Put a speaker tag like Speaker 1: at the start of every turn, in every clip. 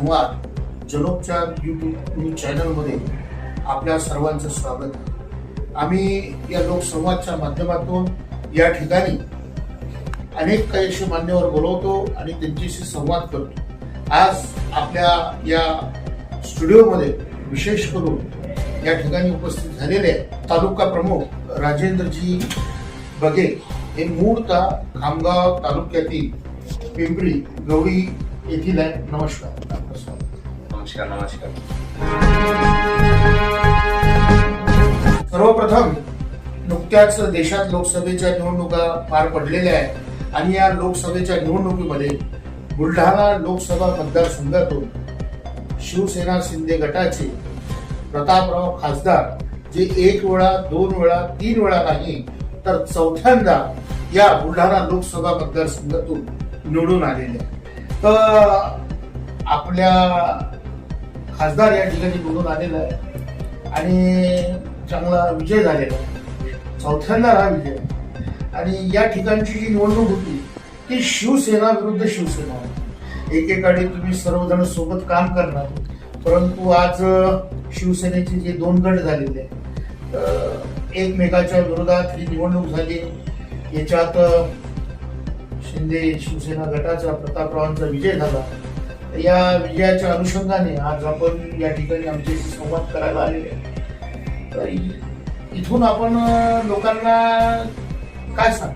Speaker 1: संवाद लोकसंवाद यूट्यूब चॅनलमध्ये आपल्या सर्वांचं स्वागत. आहे. आम्ही या लोकसंवादच्या माध्यमातून या ठिकाणी अनेक काही असे मान्यवर बोलवतो आणि त्यांच्याशी संवाद करतो. आज आपल्या या स्टुडिओमध्ये विशेष करून या ठिकाणी उपस्थित झालेले तालुका प्रमुख राजेंद्रजी बगे हे मूळता खामगाव तालुक्यातील पिंपरी गवळी येथील आहे नमस्कार.
Speaker 2: नमस्कार नमस्कार.
Speaker 1: सर्वप्रथम नुकत्याच देशात लोकसभेच्या निवडणुका पार पडलेल्या आहेत आणि या लोकसभेच्या निवडणुकीमध्ये बुलढाणा लोकसभा मतदारसंघातून शिवसेना शिंदे गटाचे प्रतापराव खासदार जे एक वेळा दोन वेळा तीन वेळा नाही तर चौथ्यांदा या बुलढाणा लोकसभा मतदारसंघातून निवडून आलेले तर आपल्या खासदार या ठिकाणी निवडून आलेला आहे. आणि चांगला विजय झालेला आहे. चौथ्यांदा हा विजय. आणि या ठिकाणची जी निवडणूक होती ती शिवसेना विरुद्ध शिवसेना होती. एकेकाळी तुम्ही सर्वजण सोबत काम करणार परंतु आज शिवसेनेचे जे दोन गट झालेले आहेत एकमेकाच्या विरोधात ही निवडणूक झाली. याच्यात शिंदे शिवसेना गटाचा प्रतापरावांचा विजय झाला. या विजयाच्या अनुषंगाने आज आपण या ठिकाणी आमच्याशी संवाद करायला आलेले तर इथून आपण लोकांना काय सांग?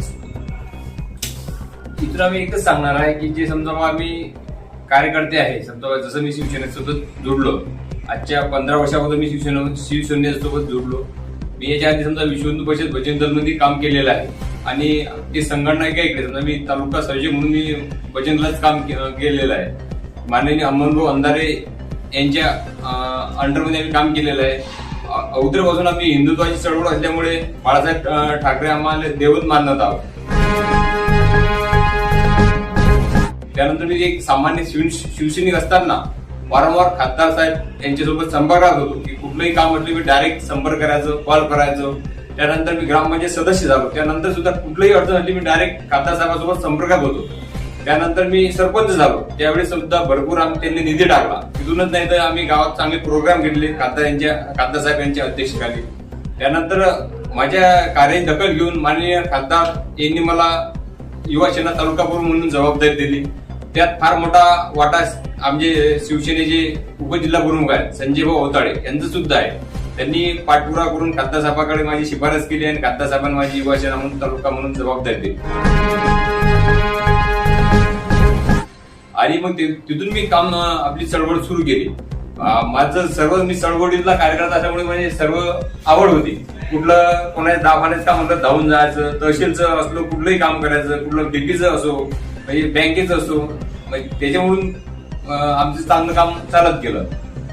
Speaker 1: सांगू?
Speaker 2: इथून आम्ही एकच सांगणार आहे की जे समजा मग आम्ही कार्यकर्ते आहे समजा जसं मी शिवसेनेसोबत जोडलो आजच्या पंधरा वर्षापासून मी शिवसेना शिवसेनेसोबत जोडलो. मी याच्या आधी समजा विश्व हिंदू परिषद भजन दलमध्ये काम केलेलं आहे. आणि ती संघटना काय इकडे समजा मी तालुका सर्जे म्हणून मी भजनलाच काम के- केलेलं आहे. माननीय अमनभाऊ अंधारे यांच्या अंडरमध्ये आम्ही काम केलेलं आहे. अ- बाजून आम्ही हिंदुत्वाची चळवळ असल्यामुळे बाळासाहेब ठाकरे आम्हाला देवत मानत आहोत. त्यानंतर मी एक सामान्य शिव शिवसैनिक असताना वारंवार खासदार साहेब यांच्यासोबत संपर्कात होतो की कुठलंही काम म्हटलं मी डायरेक्ट संपर्क करायचो कॉल करायचो. त्यानंतर मी ग्रामपंचायत सदस्य झालो. त्यानंतर सुद्धा कुठलंही अडचण आली मी डायरेक्ट खासदार साहेबांसोबत संपर्कात होतो. त्यानंतर मी सरपंच झालो. त्यावेळी सुद्धा भरपूर आम्ही त्यांनी निधी टाकला. तिथूनच नाही तर आम्ही गावात चांगले प्रोग्राम घेतले खासदार यांच्या खासदार साहेब यांच्या अध्यक्षतेखाली. त्यानंतर माझ्या कार्याची दखल घेऊन माननीय खासदार यांनी मला युवा सेना तालुकापूर म्हणून जबाबदारी दिली. त्यात फार मोठा वाटा आमचे शिवसेनेचे उपजिल्हा प्रमुख आहेत संजय भाऊ होताळे यांचं सुद्धा आहे. त्यांनी पाठपुरावा करून खासदार साहेबाकडे माझी शिफारस केली आणि खासदार साहेबांनी माझी युवासेना म्हणून तालुका म्हणून जबाबदारी दिली. आणि मग ते- तिथून मी काम आपली चळवळ सुरू केली. माझं सर्व मी चळवळीतला कार्यकर्ता असल्यामुळे म्हणजे सर्व आवड होती. कुठलं कोणाच्या दवाखान्यात काम म्हटलं धावून जायचं तहसीलचं असलो कुठलंही काम करायचं कुठलं डीपीचं असो म्हणजे बँकेचं असो त्याच्यामधून त्याच्यामुळून आमचं चांगलं काम चालत गेलं.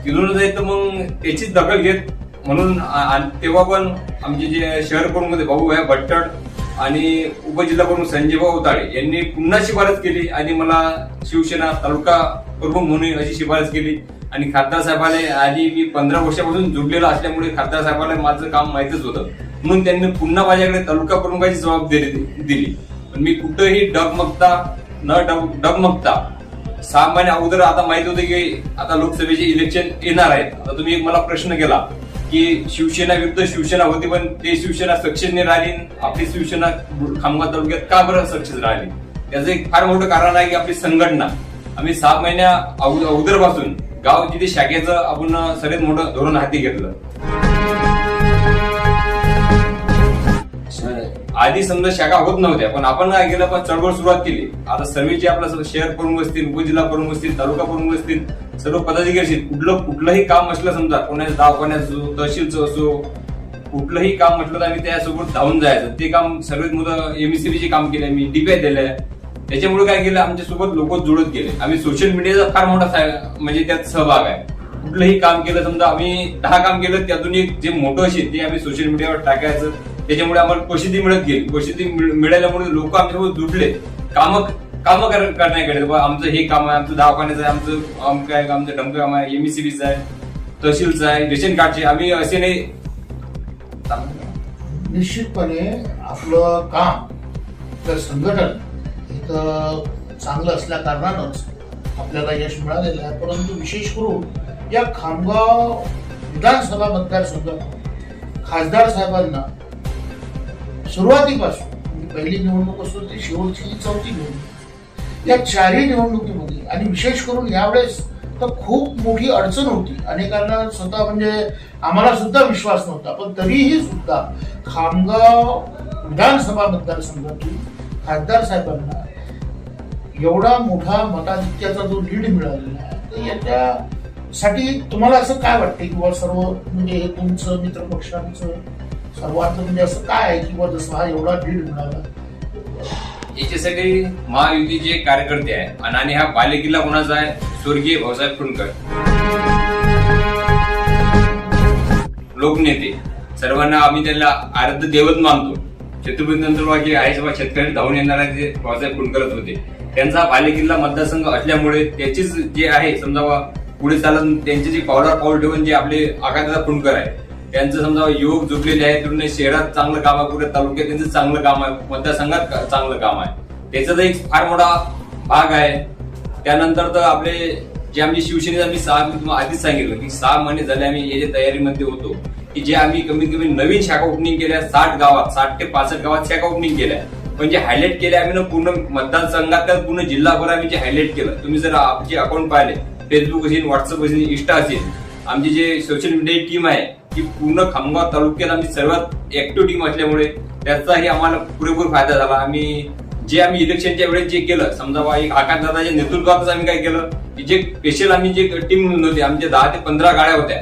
Speaker 2: तिथून जायचं मग त्याचीच दखल घेत म्हणून तेव्हा पण आमचे जे शहर प्रमुख भाऊ आहे भट्टड आणि उपजिल्हा प्रमुख संजय भाऊ अवताळे यांनी पुन्हा शिफारस केली आणि मला शिवसेना तालुका प्रमुख म्हणून अशी शिफारस केली. आणि खासदार साहेबाला आधी मी पंधरा वर्षापासून जुडलेला असल्यामुळे खासदार साहेबाला माझं काम माहितच होतं. म्हणून त्यांनी पुन्हा माझ्याकडे तालुका प्रमुखाची जबाबदारी दिली. पण मी कुठंही डगमगता न डगमगता सहा महिने अगोदर आता माहीत होते की आता लोकसभेचे इलेक्शन येणार आहेत. आता तुम्ही एक मला प्रश्न केला. की शिवसेना विरुद्ध शिवसेना होती पण ते शिवसेना सक्सेस नाही राहिली आपली शिवसेना खामगाव तालुक्यात का बरं सक्सेस राहिली? त्याचं एक फार मोठं कारण आहे की आपली संघटना. आम्ही सहा महिन्या अगोदरपासून गाव जिथे शाखेचं आपण सगळ्यात मोठं धोरण हाती घेतलं. आधी समजा शाखा होत नव्हत्या पण आपण काय केलं पण चळवळ सुरुवात केली. आता सर्वेचे आपला शहर प्रमुख असतील उपजिल्हा प्रमुख असतील तालुका प्रमुख असतील सर्व पदाधिकारी असतील कुठलं कुठलंही काम असलं समजा कोणाचं दवाखान्यात असो तहसीलचं असो कुठलंही काम म्हटलं तर आम्ही त्यासोबत धावून जायचं. ते काम सर्वात मोठं एमएससीबीचे काम केलंय मी डीपीआय दिलंय. त्याच्यामुळे काय केलं आमच्यासोबत लोक जुळत गेले. आम्ही सोशल मीडियाचा फार मोठा म्हणजे त्यात सहभाग आहे. कुठलंही काम केलं समजा आम्ही दहा काम केलं त्यातून एक जे मोठं असेल ते आम्ही सोशल मीडियावर टाकायचं. त्याच्यामुळे आम्हाला प्रसिद्धी मिळत गेली. प्रसिद्धी मिळाल्यामुळे लोक आमच्यासोबत जुटले. काम काम करण्याकडे बाबा आमचं हे काम आहे आमचं दवाखान्याचं आहे आमचं अमक आहे आमचं डमकं काम आहे एमईसीबीचं आहे तहसीलचं आहे रेशन कार्डचे. आम्ही असे नाही.
Speaker 1: निश्चितपणे आपलं काम तर संघटन इथं चांगलं असल्या कारणानंच आपल्याला यश मिळालेलं आहे. परंतु विशेष करून या खामगाव विधानसभा मतदारसंघात खासदार साहेबांना सुरुवातीपासून म्हणजे पहिली निवडणूक असो ती शेवटची चौथी निवडणूक या चारही निवडणुकीमध्ये आणि विशेष करून यावेळेस तर खूप मोठी अडचण होती. अनेकांना स्वतः म्हणजे आम्हाला सुद्धा विश्वास नव्हता पण तरीही सुद्धा खामगाव विधानसभा मतदारसंघातून खासदार साहेबांना एवढा मोठा मताधिक्याचा जो लीड मिळालेला आहे तर याच्यासाठी तुम्हाला असं काय वाटतं? किंवा सर्व म्हणजे तुमचं मित्रपक्षांचं सर्वात म्हणजे असं काय आहे की जसं हा एवढा लीड मिळाला
Speaker 2: याच्यासाठी महायुतीचे कार्यकर्ते आहे आणि आणि हा बालेकिल्ला कोणाचा आहे? स्वर्गीय भाऊसाहेब फुंडकर लोकनेते. सर्वांना आम्ही त्याला आराध्य देवत मानतो. छत्रपती जे आहे बा शेतकरी धावून येणारे ते भाऊसाहेब फुंडकरच होते त्यांचा बालेकिल्ला मतदारसंघ असल्यामुळे त्याचीच जे आहे समजा बा पुढे चालत त्यांचे जे पावलावर पाऊल ठेवून जे आपले आकाशदादा फुंडकर आहे त्यांचं समजा युवक झुकलेले आहे तुम्ही शहरात चांगलं काम आहे कुठे तालुक्यात त्यांचं चांगलं काम आहे मतदारसंघात चांगलं काम आहे. त्याचा तर एक फार मोठा भाग आहे. त्यानंतर तर आपले जे आमची शिवसेनेचे आम्ही सहा मी तुम्हाला आधीच सांगितलं की सहा महिने झाले आम्ही याच्या तयारीमध्ये होतो की जे आम्ही कमीत कमी नवीन शाखा ओपनिंग केल्या साठ गावात साठ ते पासष्ट गावात शाखा ओपनिंग केल्या. पण जे हायलाईट केले आम्ही ना पूर्ण मतदारसंघात पूर्ण जिल्हाभर आम्ही जे हायलाईट केलं. तुम्ही जर आमचे अकाउंट पाहिले फेसबुक असेल व्हॉट्सअप असेल इन्स्टा असेल आमची जे सोशल मीडिया टीम आहे की पूर्ण खामगाव तालुक्यात आमची सर्वात ऍक्टिव्ह टीम असल्यामुळे त्याचाही आम्हाला पुरेपूर फायदा झाला. आम्ही जे आम्ही इलेक्शनच्या वेळेस जे केलं समजा बा एक आकाश दादाच्या नेतृत्वातच आम्ही काय केलं की जे स्पेशल आम्ही जे टीम होती आमच्या दहा ते पंधरा गाड्या होत्या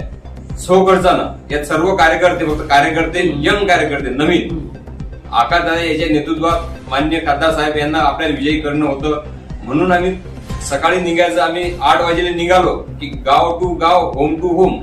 Speaker 2: सो खर्चानं यात सर्व कार्यकर्ते फक्त कार्यकर्ते यंग कार्यकर्ते नवीन. आकाश दादा याच्या नेतृत्वात मान्य खासदार साहेब यांना आपल्याला विजयी करणं होतं. म्हणून आम्ही सकाळी निघायचं आम्ही आठ वाजेला निघालो की गाव टू गाव होम टू होम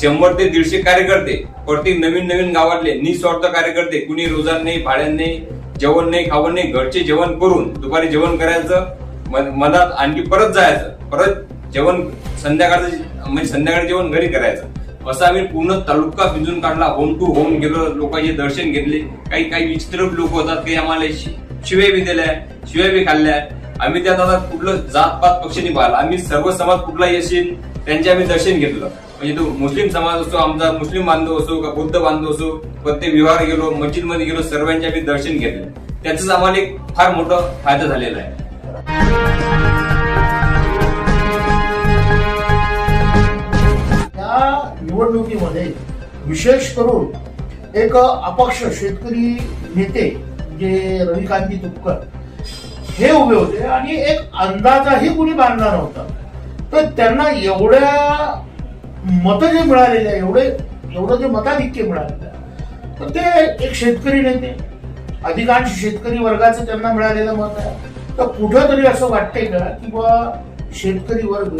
Speaker 2: शंभर ते दीडशे कार्यकर्ते प्रत्येक नवीन नवीन गावातले निस्वार्थ कार्यकर्ते कुणी रोजगार नाही भाड्यान नाही जेवण नाही खावण नाही घरचे जेवण करून दुपारी जेवण करायचं मनात मधात आणखी परत जायचं परत जेवण संध्याकाळचं म्हणजे संध्याकाळी जेवण घरी करायचं. असं आम्ही पूर्ण तालुका भिजून काढला होम टू होम गेलो लोकांचे दर्शन घेतले काही काही विचित्र लोक होतात काही आम्हाला शि- शिव्या बी दिल्या शिव्या बी खाल्ल्या. आम्ही त्यात आता कुठलं जात पात पक्ष नाही पाहिला. आम्ही सर्व समाज कुठलाही असेल त्यांचे आम्ही दर्शन घेतलं. म्हणजे तो मुस्लिम समाज असो आमचा मुस्लिम बांधव असो का बुद्ध बांधव असो प्रत्येक विवाह गेलो मस्जिदमध्ये गेलो सर्वांचे आम्ही दर्शन घेतले. त्याचाच आम्हाला एक फार मोठा फायदा झालेला आहे.
Speaker 1: या निवडणुकीमध्ये विशेष करून एक अपक्ष शेतकरी नेते जे रविकांती तुपकर हे उभे होते आणि एक अंदाजाही कुणी बांधला नव्हता. तर त्यांना एवढ्या मतं जे मिळालेले आहे. एवढे एवढं जे मताधिक्य मिळालेलं आहे. तर ते एक शेतकरी नेते अधिकांश शेतकरी वर्गाचं त्यांना मिळालेलं मत आहे. तर कुठंतरी असं वाटतंय का की बा शेतकरी वर्ग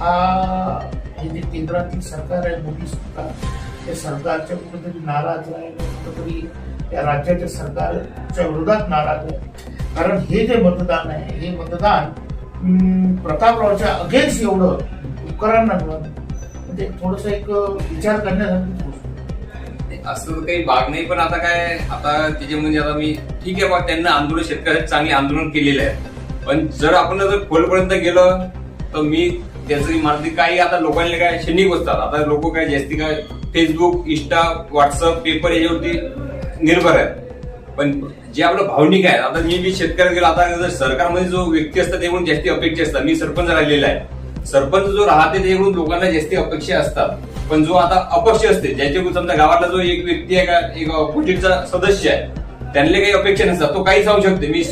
Speaker 1: हा हे जे केंद्रातील सरकार आहे मोदी सरकार त्या सरकारच्या कुठेतरी नाराज आहे कुठंतरी या राज्याच्या सरकारच्या विरोधात नाराज आहे. कारण हे जे मतदान आहे हे मतदान प्रतापरावच्या अगेन्स्ट एवढं उपकरांना मिळालं ते थोडस एक विचार करण्यासारखी गोष्ट. आहे.
Speaker 2: असं तर काही भाग नाही पण आता काय आता त्याच्यामध्ये म्हणजे आता मी ठीक आहे बा त्यांना आंदोलन शेतकऱ्यांसाठी चांगले आंदोलन केलेलं आहे. पण जर आपण जर खोलपर्यंत गेलं तर मी त्याचं मानते काही आता लोकांना काय क्षणिक बसतात. आता लोक काय जास्ती काय फेसबुक इंस्टा व्हॉट्सअप पेपर याच्यावरती निर्भर आहेत. पण जे आपलं भावनिक आहे आता मी मी शेतकऱ्यात गेलो आता जर सरकारमध्ये जो व्यक्ती असतात ते पण जास्ती अपेक्षा असतात. मी सरपंच राहिलेला आहे. सरपंच जो राहते त्याच्याकडून लोकांना जास्ती अपेक्षा असतात. पण जो आता अपक्ष असते ज्याच्याकडून समजा गावातला जो एक व्यक्ती आहे का एक ऑपोजिटचा सदस्य आहे त्यांना काही अपेक्षा नसतात. तो काही सांगू शकते मी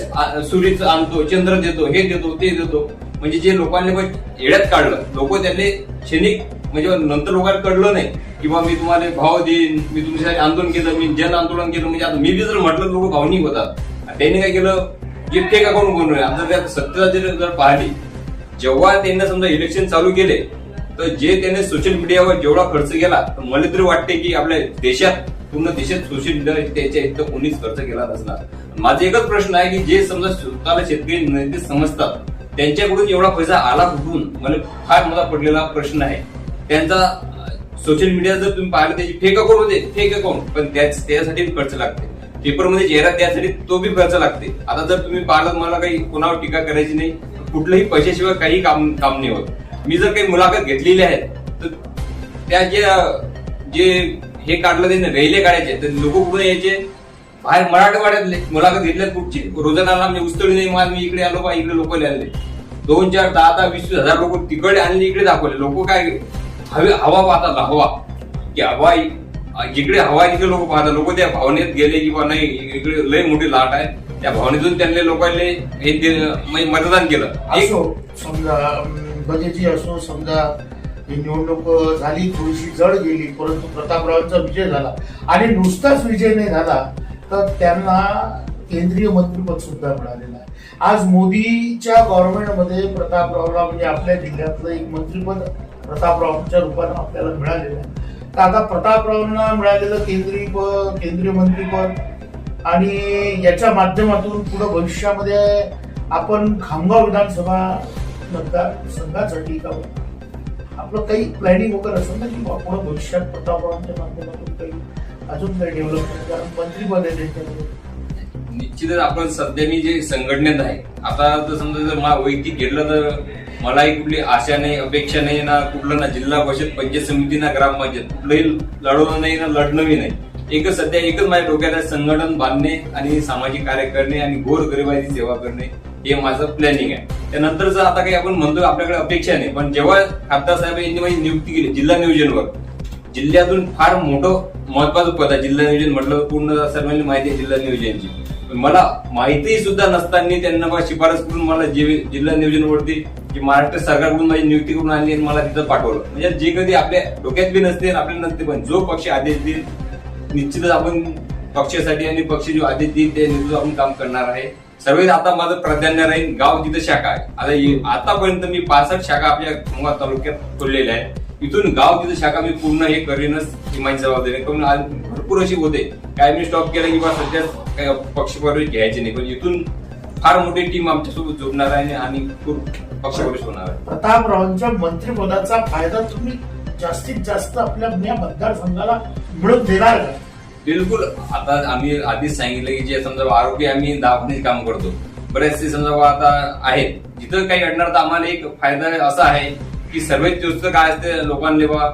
Speaker 2: सूर्यच आणतो चंद्र देतो हे देतो ते देतो. म्हणजे जे लोकांनी पण येड्यात काढलं लोक त्यांनी क्षणिक म्हणजे नंतर लोकांना कळलं नाही किंवा मी तुम्हाला भाव देईन मी तुमच्यासाठी आंदोलन केलं मी जन आंदोलन केलं म्हणजे आता मी बी जर म्हटलं लोक भावनिक होतात. त्यांनी काय केलं की फेक अकाउंट बनवूया आता त्यात सत्यता जर पाहिली जेव्हा त्यांनी समजा इलेक्शन चालू केले तर जे त्याने सोशल मीडियावर जेवढा खर्च केला तर मला तरी वाटते की आपल्या देशात पूर्ण देशात सोशल मीडिया त्याच्या इतकं कोणीच खर्च केला नसणार. माझा एकच प्रश्न आहे की जे समजा स्वतःला शेतकरी नेते समजतात त्यांच्याकडून एवढा पैसा आला कुठून? मला फार मला पडलेला प्रश्न आहे. त्यांचा सोशल मीडिया जर तुम्ही पाहिलं त्याची फेक अकाउंट होते फेक अकाउंट पण त्यासाठी खर्च लागते. पेपरमध्ये जाहिरात त्यासाठी तो बी खर्च लागते. आता जर तुम्ही पाहिलं मला काही कोणावर टीका करायची नाही. कुठलंही पैशाशिवाय काही काम काम नाही होत. मी जर काही मुलाखत घेतलेली आहे तर त्या जे जे हे काढलं ते रेल्वे काढायचे तर लोक कुठे यायचे? बाहेर मराठवाड्यातले मुलाखत घेतल्यात कुठची? रोजानाला मी उचलली नाही माल मी इकडे आलो बा इकडे लोक आणले दोन चार दहा दहा वीस वीस हजार लोक तिकडे आणले इकडे दाखवले. लोक काय हवे हवा पाहतात हवा. की हवा जिकडे हवा तिकडे लोक पाहतात. लोक त्या भावनेत गेले की बा नाही इकडे लय मोठी लाट आहे. त्या भावनेतून त्यांनी लोकांनी हे म्हणजे मतदान केलं. एक
Speaker 1: असो समजा अं, बजेची असो समजा ही निवडणूक झाली थोडीशी जड गेली परंतु प्रतापरावांचा विजय झाला आणि नुसताच विजय नाही झाला तर त्यांना केंद्रीय मंत्रीपद सुद्धा मिळालेलं आहे. आज मोदीच्या गव्हर्नमेंटमध्ये प्रतापरावला म्हणजे आपल्या जिल्ह्यातलं एक मंत्रीपद प्रतापरावांच्या रूपानं आपल्याला मिळालेलं आहे. तर आता प्रतापरावांना मिळालेलं केंद्रीय प- केंद्रीय मंत्रीपद आणि याच्या माध्यमातून पुढे भविष्यामध्ये आपण खामगाव विधानसभा मतदारसंघासाठी का आपलं काही प्लॅनिंग वगैरे असेल ना की पुढे भविष्यात प्रतापरावांच्या माध्यमातून काही अजून काही डेव्हलपमेंट कारण मंत्रीपद आहे त्यांच्यामध्ये.
Speaker 2: निश्चितच आपण सध्या मी जे संघटनेत आहे आता तर समजा जर मला वैयक्तिक घेतलं तर मलाही कुठली आशा नाही अपेक्षा नाही ना कुठलं ना जिल्हा परिषद पंचायत समिती ना ग्रामपंचायत कुठलंही लढवणं नाही ना लढणंही नाही. एकच सध्या एकच माझ्या डोक्यात आहे संघटन बांधणे आणि सामाजिक कार्य करणे आणि गोर गरिबाची सेवा करणे. हे माझं प्लॅनिंग आहे. त्यानंतरच आता काही आपण म्हणतो आपल्याकडे अपेक्षा नाही. पण जेव्हा खासदार साहेब यांनी माझी नियुक्ती केली जिल्हा नियोजनवर. जिल्ह्यातून फार मोठं महत्वाचं पद आहे जिल्हा नियोजन म्हटलं पूर्ण सर्वांनी माहिती आहे जिल्हा नियोजनची. मला माहिती सुद्धा नसताना त्यांना शिफारस करून मला जे जिल्हा नियोजनवरती की महाराष्ट्र सरकारकडून माझी नियुक्ती करून आणली आणि मला तिथं पाठवलं. म्हणजे जे कधी आपल्या डोक्यात बी नसते आणि आपल्याला नसते पण जो पक्ष आदेश देईल निश्चितच आपण पक्षासाठी आणि पक्ष जो आदेश देईल ते नेतृत्व आपण काम करणार आहे. सर्वेत आता माझं प्राधान्य राहील गाव जिथं शाखा आहे. आता आतापर्यंत मी पासष्ट शाखा आपल्या खंडवा तालुक्यात खोललेल्या आहेत. इथून गाव तिथं शाखा मी पूर्ण हे करीनच ही माझी जबाबदारी करून आज भरपूर अशी होते. काय मी स्टॉप केला की बा सध्या काही पक्षप्रवेश घ्यायचे नाही. पण इथून फार मोठी टीम आमच्यासोबत जोडणार आहे आणि खूप पक्षप्रवेश होणार आहे.
Speaker 1: प्रतापरावांच्या मंत्रिपदाचा फायदा तुम्ही जास्तीत जास्त आपल्या मतदारसंघाला मिळून देणार का?
Speaker 2: बिलकुल आता आम्ही आधीच सांगितलं की जे समजा आरोग्य आम्ही दाखवण्याचे काम करतो. बरेचसे समजा बा आता आहेत. जिथं काही अडणार तर आम्हाला एक फायदा असा आहे की सर्वात जास्त काय असते लोकांना बा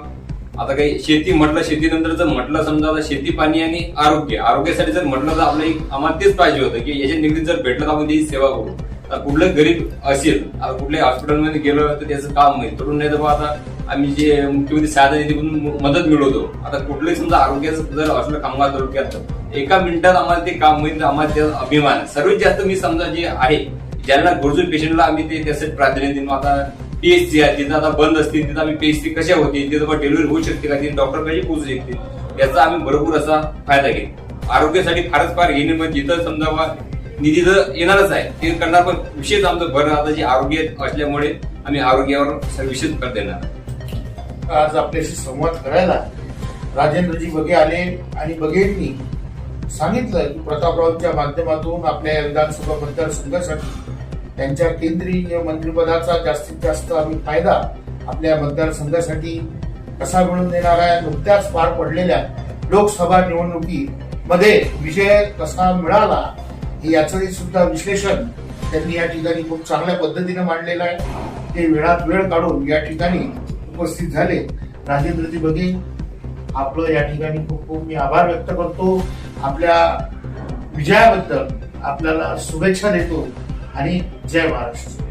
Speaker 2: आता काही शेती म्हटलं शेतीनंतर जर म्हटलं समजा आता शेती पाणी आणि आरोग्य. आरोग्यासाठी जर म्हटलं तर आपलं एक आम्हाला तेच पाहिजे होतं की याच्या निगडीत जर भेटलं तर आपण त्याची सेवा करू. कुठलं गरीब असेल कुठल्या कुठल्याही हॉस्पिटलमध्ये गेलो तर त्याचं काम होईल. तरुण नाही तर आता आम्ही जे मुख्यमंत्री सहायता निधीकडून मदत मिळवतो आता कुठलंही समजा आरोग्याचं जर असलं कामगार तालुक्यात तर एका मिनिटात आम्हाला ते काम होईल तर आम्हाला त्याचा अभिमान सर्वात जास्त मी समजा जे आहे ज्यांना गरजू पेशंटला आम्ही ते त्यासाठी प्राधान्य देतो. आता पीएचसी आहे तिथं आता बंद असतील तिथं आम्ही पीएचसी कशा होतील तिथं डिलिव्हरी होऊ शकते का तिथे डॉक्टर कशी पोहोचू शकते याचा आम्ही भरपूर असा फायदा घेईल आरोग्यासाठी फारच फार घेणे पण जिथं समजा बा निधी तर येणारच आहे. ते करणार पण विशेष आमचं भर आता जे आरोग्य असल्यामुळे आम्ही आरोग्यावर विशेष भर देणार
Speaker 1: आज आपल्याशी संवाद करायला राजेंद्रजी बघे आले आणि बघेंनी सांगितलं की प्रतापरावांच्या माध्यमातून आपल्या विधानसभा मतदारसंघासाठी त्यांच्या केंद्रीय मंत्रिपदाचा जास्तीत जास्त आम्ही फायदा आपल्या मतदारसंघासाठी कसा मिळून देणार आहे नुकत्याच पार पडलेल्या लोकसभा निवडणुकीमध्ये विजय कसा मिळाला हे याचंही सुद्धा विश्लेषण त्यांनी या ठिकाणी खूप चांगल्या पद्धतीनं मांडलेलं आहे. ते वेळात वेळ काढून या ठिकाणी उपस्थित झाले. राजेंद्रजी बघे. आपलं या ठिकाणी खूप खूप मी आभार व्यक्त करतो. आपल्या विजयाबद्दल आपल्याला शुभेच्छा देतो. आणि जय महाराष्ट्र.